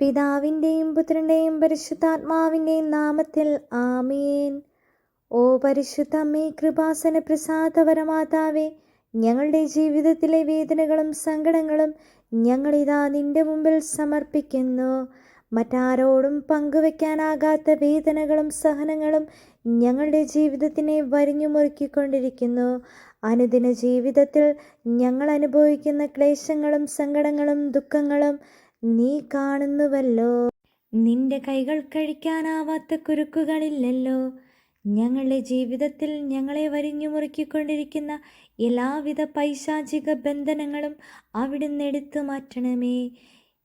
പിതാവിന്റെയും പുത്രന്റെയും പരിശുദ്ധാത്മാവിന്റെയും നാമത്തിൽ ആമേൻ. ഓ പരിശുദ്ധ അമ്മേ കൃപാസന പ്രസാദപരമാതാവേ ഞങ്ങളുടെ ജീവിതത്തിലെ വേദനകളും സങ്കടങ്ങളും ഞങ്ങളിതാ നിന്റെ മുമ്പിൽ സമർപ്പിക്കുന്നു. മറ്റാരോടും പങ്കുവെക്കാനാകാത്ത വേദനകളും സഹനങ്ങളും ഞങ്ങളുടെ ജീവിതത്തിനെ വരിഞ്ഞു മുറുക്കിക്കൊണ്ടിരിക്കുന്നു. അനുദിന ജീവിതത്തിൽ ഞങ്ങൾ അനുഭവിക്കുന്ന ക്ലേശങ്ങളും സങ്കടങ്ങളും ദുഃഖങ്ങളും നീ കാണുന്നുവല്ലോ. നിന്റെ കൈകൾ കഴിക്കാനാവാത്ത കുരുക്കുകളില്ലല്ലോ. ഞങ്ങളുടെ ജീവിതത്തിൽ ഞങ്ങളെ വരിഞ്ഞു മുറുക്കിക്കൊണ്ടിരിക്കുന്ന എല്ലാവിധ പൈശാചിക ബന്ധനങ്ങളും അവിടുന്ന് എടുത്തു മാറ്റണമേ.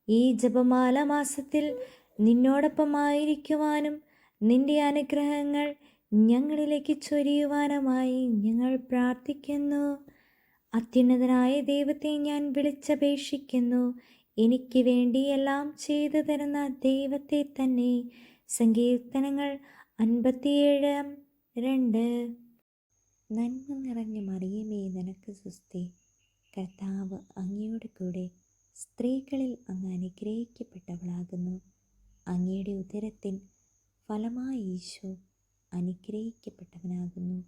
ഈ ജപമാല മാസത്തിൽ നിന്നോടൊപ്പമായിരിക്കുവാനും നിന്റെ അനുഗ്രഹങ്ങൾ ഞങ്ങളിലേക്ക് ചൊരിയുവാനുമായി ഞങ്ങൾ പ്രാർത്ഥിക്കുന്നു. അത്യുന്നതനായ ദൈവത്തെ ഞാൻ വിളിച്ചപേക്ഷിക്കുന്നു. എനിക്ക് വേണ്ടി എല്ലാം ചെയ്തു തരുന്ന ദൈവത്തെ തന്നെ. സങ്കീർത്തനങ്ങൾ അൻപത്തിയേഴ് രണ്ട്. നന്മ നിറഞ്ഞ മറിയമേ നിനക്ക് സുസ്തി കർത്താവ് അങ്ങയുടെ കൂടെ സ്ത്രീകളിൽ അങ്ങ് അനുഗ്രഹിക്കപ്പെട്ടവളാകുന്നു. അങ്ങയുടെ ഉദരത്തിൻ ഫലമായി ഈശോ അനുഗ്രഹിക്കപ്പെട്ടവനാകുന്നു.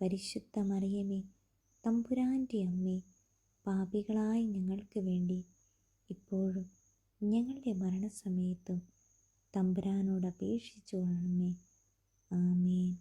പരിശുദ്ധ മറിയമേ തമ്പുരാന്റെ അമ്മേ പാപികളായ ഞങ്ങൾക്ക് വേണ്ടി ഇപ്പോഴും ഞങ്ങളുടെ മരണസമയത്തും തമ്പുരാനോട് അപേക്ഷിച്ചു കൊള്ളണമേ ആമേൻ.